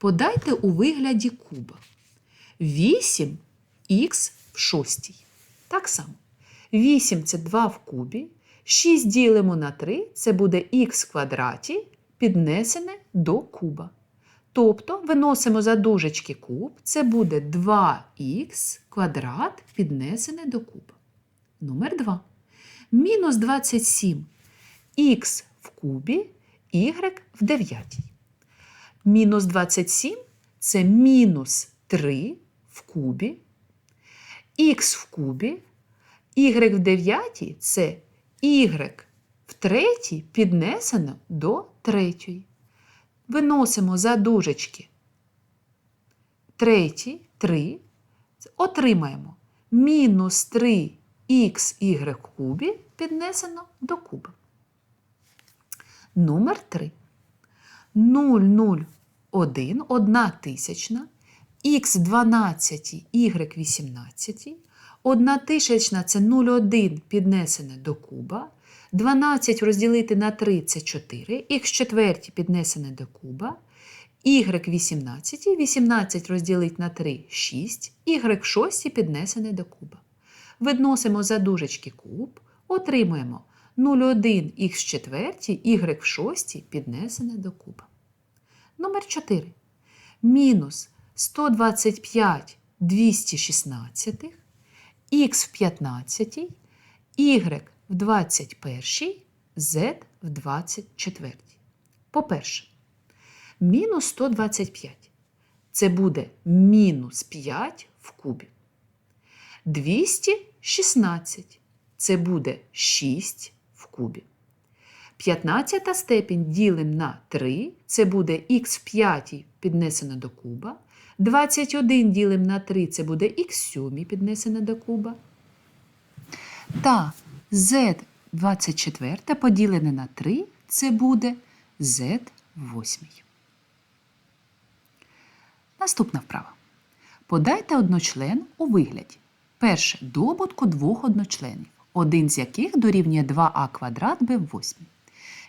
Подайте у вигляді куба. 8х в шостій. Так само. 8 це 2 в кубі. 6 ділимо на 3 це буде х в квадраті піднесене до куба. Тобто виносимо за дужечки куб, це буде 2х квадрат піднесене до куба. Номер 2. Мінус 27 х в кубі, y в дев'ятій. Мінус 27 це мінус 3 в кубі, х в кубі, y в дев'ятій це y в третій піднесено до третьої. Виносимо за дужечки третій, 3, отримаємо мінус 3 xy в кубі піднесено до куба. Номер 3. 001, 1 тисячна, х 12, y 18, 1 тисячна це 0,1 піднесене до куба, 12 розділити на 3 це 4, х четверті піднесене до куба, y 18, 18 розділити на 3 6, y шості піднесене до куба. Відносимо за дужечки куб, отримуємо 0,1 х четвертій, y в шостій піднесене до куба. Номер 4. Мінус 125 216, х в 15, y в 21, z в 24. По-перше, мінус 125. Це буде мінус 5 в кубі. 216. Це буде 6 в кубі. 15 степінь ділимо на 3, це буде х в 5 піднесено до куба. 21 ділимо на 3, це буде х 7 піднесено до куба. Та z 24 поділене на 3, це буде z 8. Наступна вправа. Подайте одночлен у вигляді. Перше добутку двох одночленів, один з яких дорівнює 2а квадрат b в 8.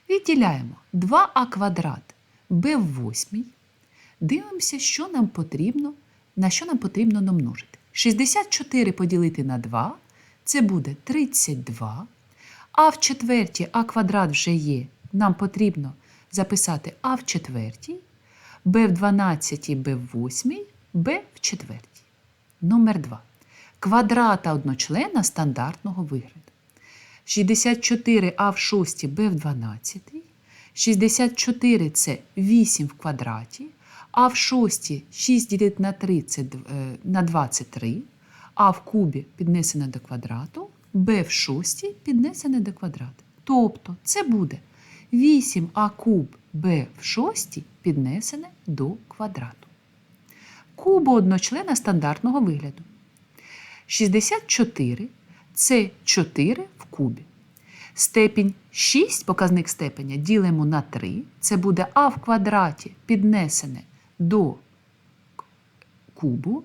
Відділяємо 2а квадрат b в 8. Дивимося, що нам потрібно, на що нам потрібно намножити. 64 поділити на 2 це буде 32. А в четвертій а квадрат вже є. Нам потрібно записати а в четвертій, b в 12, b в 8, b в четвертій. Номер 2. Квадрата одночлена стандартного вигляду. 64 а в 6, b в 12. 64 це 8 в квадраті, а в 6 6 ділити на 3 це на 2 це 3, а в кубі піднесене до квадрату, b в 6 піднесене до квадрату. Тобто це буде 8а куб b в 6 піднесене до квадрату. Кубо одночлена стандартного вигляду. 64 це 4 в кубі. Степінь 6, показник степеня, ділимо на 3. Це буде а в квадраті піднесене до кубу.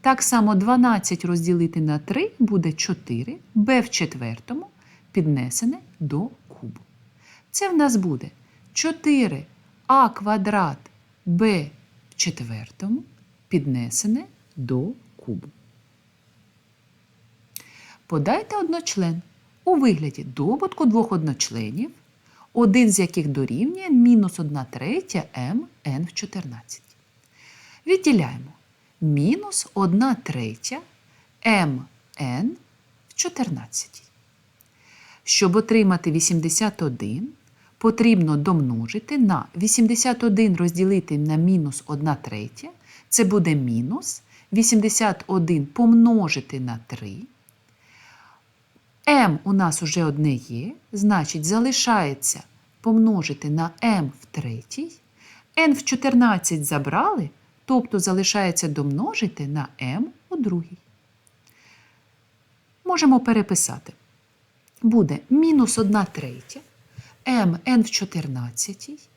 Так само 12 розділити на 3 буде 4, b в четвертому піднесене до кубу. Це в нас буде 4а квадрат b в четвертому піднесене до кубу. Подайте одночлен у вигляді добутку двох одночленів, один з яких дорівнює мінус 1 третя mn в 14. Відділяємо мінус 1 третя mn в 14. Щоб отримати 81, потрібно домножити на 81 розділити на мінус 1 третя. Це буде мінус 81 помножити на 3. M у нас уже одне є, значить, залишається помножити на m в третій. n в 14 забрали, тобто залишається домножити на m у другій. Можемо переписати. Буде мінус 1 третя, m n в 14.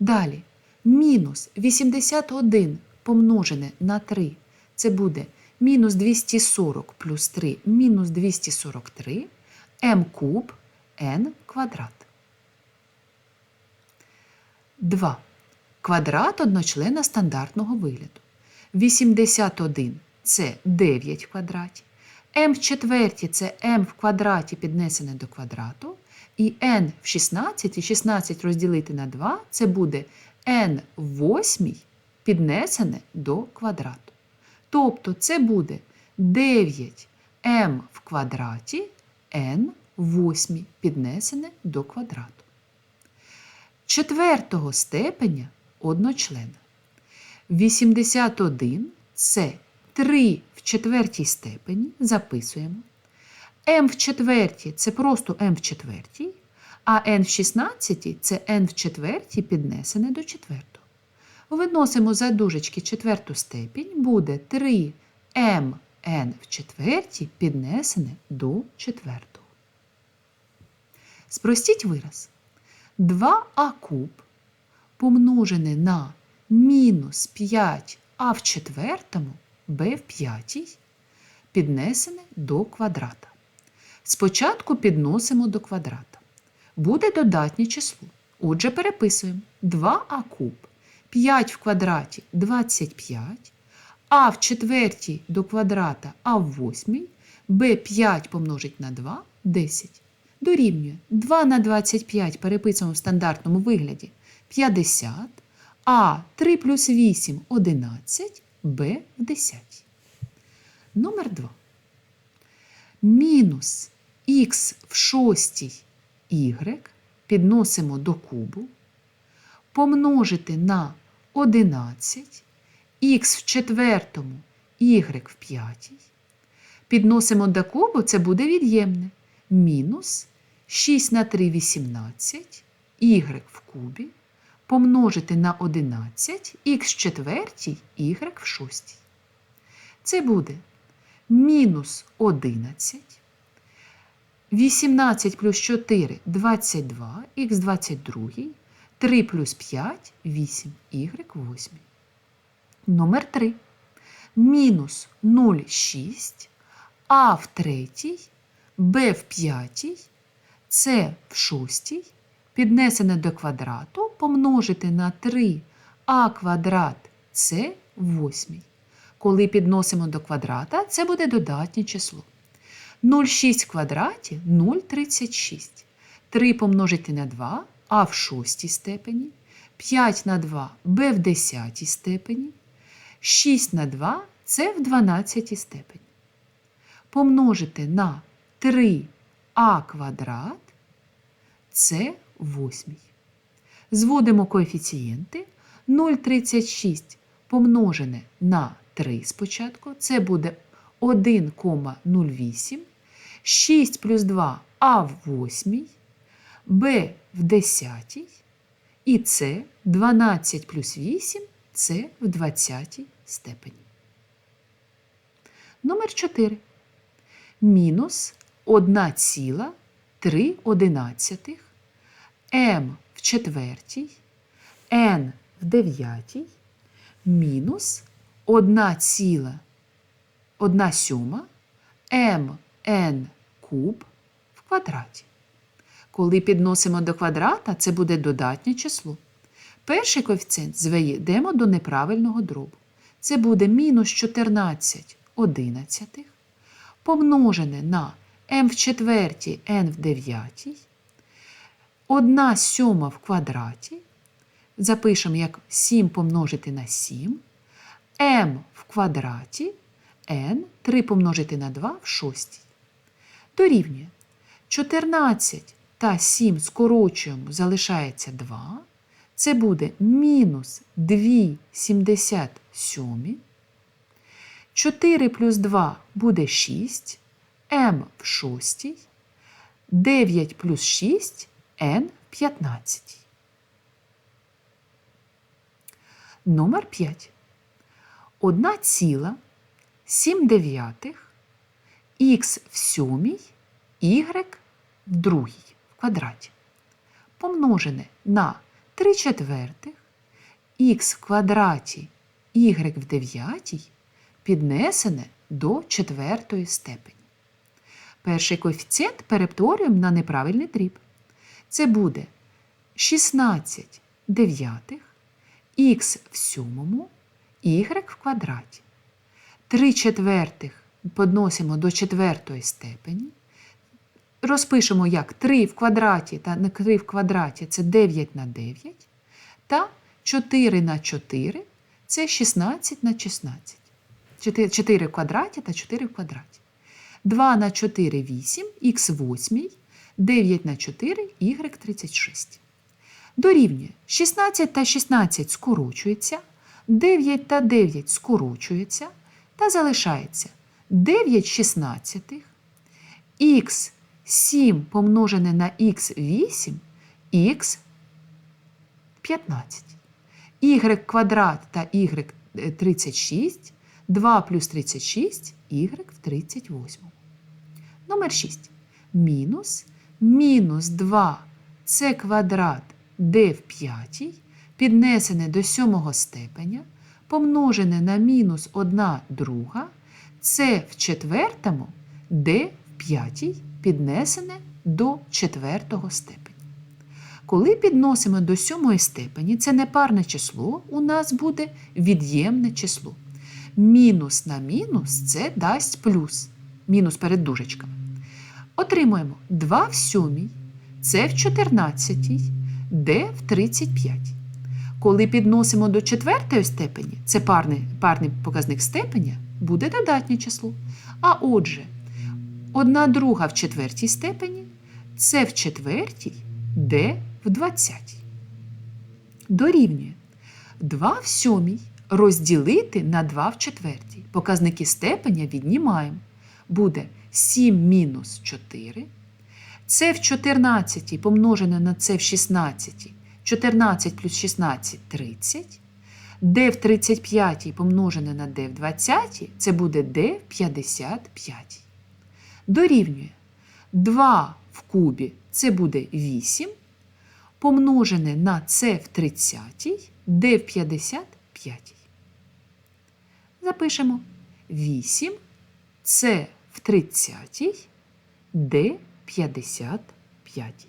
Далі мінус 81 помножене на 3. Це буде мінус 240 плюс 3 мінус 243 m куб n квадрат. 2. квадрат одночлена стандартного вигляду. 81 це 9 в квадраті. m в четвертій це m в квадраті піднесене до квадрату. І n в 16 і 16 розділити на 2 це буде n в восьмій піднесене до квадрату. Тобто це буде 9m в квадраті n в восьмій піднесене до квадрату. Четвертого степеня одночлена. 81 це 3 в четвертій степені. Записуємо. m в четвертій це просто m в четвертій, а n в 16 це n в четвертій піднесене до четвертого. Виносимо за дужечки четверту степінь, буде 3 mn в четвертій піднесене до четвертого. Спростіть вираз. 2а куб помножене на мінус 5а в четвертому b в п'ятій піднесене до квадрата. Спочатку підносимо до квадрата. Буде додатнє число. Отже, переписуємо 2а куб. 5 в квадраті 25, а в четвертій до квадрата а в восьмій, b5 помножить на 2 10. Дорівнює 2 на 25 переписуємо в стандартному вигляді 50, а 3 плюс 8 11, b в 10. Номер 2. Мінус х в шостій y підносимо до кубу, помножити на 11, х в четвертому, y в п'ятій. Підносимо до кубу, це буде від'ємне. Мінус 6 на 3 18, y в кубі, помножити на 11, х в четвертій, y в шостій. Це буде мінус 11. 18 плюс 4 22, х 22, 3 плюс 5 8, y 8. Номер 3. Мінус 0,6, а в третій, b в п'ятій, c в шостій, піднесене до квадрату, помножити на 3а квадрат c в восьмій. Коли підносимо до квадрата, це буде додатнє число. 0,6 в квадраті 0,36. 3 помножити на 2 а в шостій степені, 5 на 2 b в десятій степені, 6 на 2 це в 12 степені. Помножити на 3а квадрат це восьмій. Зводимо коефіцієнти 0,36 помножене на 3 спочатку, це буде 1,08, 6 плюс 2 а в восьмій, b в 10 і С 12 плюс 8 це в 20 степені. Номер 4. Мінус 1,3 одинадцятих, М в четвертій, Н в дев'ятій, мінус 1,1 сьома, МН куб в квадраті. Коли підносимо до квадрата, це буде додатнє число. Перший коефіцієнт зведемо до неправильного дробу. Це буде мінус 14 одинадцятих, помножене на m в четвертій, n в дев'ятій, 1 сьома в квадраті. Запишемо як 7 помножити на 7, m в квадраті, n 3 помножити на 2 в шостій. Дорівнює 14 та 7 скорочуємо, залишається 2. Це буде мінус 2,77. 4 плюс 2 буде 6, М в 6, 9 плюс 6, Н в 15. Номер 5. 1,7 дев'ятих, х в сьомій, y в другій квадраті. Помножене на 3 четвертих, х в квадраті y в дев'ятій піднесене до четвертої степені. Перший коефіцієнт перетворюємо на неправильний дріб. Це буде 16 дев'ятих, х в сьомому, y в квадраті. 3 четвертих підносимо до четвертої степені. Розпишемо як 3 в квадраті та на 3 в квадраті це 9 на 9. Та 4 на 4 це 16 на 16. 4, 4 в квадраті та 4 в квадраті. 2 на 4 8, х 8, 9 на 4, y 36. Дорівнює 16 та 16 скорочується, 9 та 9 скорочується, та залишається 9 шістнадцятих, х 7 помножене на х 8, х 15. y квадрат та y 36, 2 плюс 36, y в 38. Номер 6. Мінус мінус 2 це квадрат d в п'ятій, піднесене до сьомого степеня, помножене на мінус 1 друга, це в четвертому, d в п'ятій, піднесене до четвертого степеня. Коли підносимо до сьомої степені, це непарне число, у нас буде від'ємне число. Мінус на мінус це дасть плюс. Мінус перед дужечками. Отримуємо 2 в сьомій, це в 14, d в 35. Коли підносимо до четвертої степені, це парний, парний показник степеня, буде додатнє число. А отже, 1 друга в четвертій степені це в четвертій, d в 20. Дорівнює 2 в сьомій розділити на 2 в четвертій. Показники степеня віднімаємо. Буде 7 мінус 4. Це в 14 помножене на це в 16. 14 плюс 16 30. d в 35 помножене на d в 20, це буде d в 55. Дорівнює 2 в кубі це буде 8, помножене на c в 30, d в 55. Запишемо 8 c в 30, d в 55.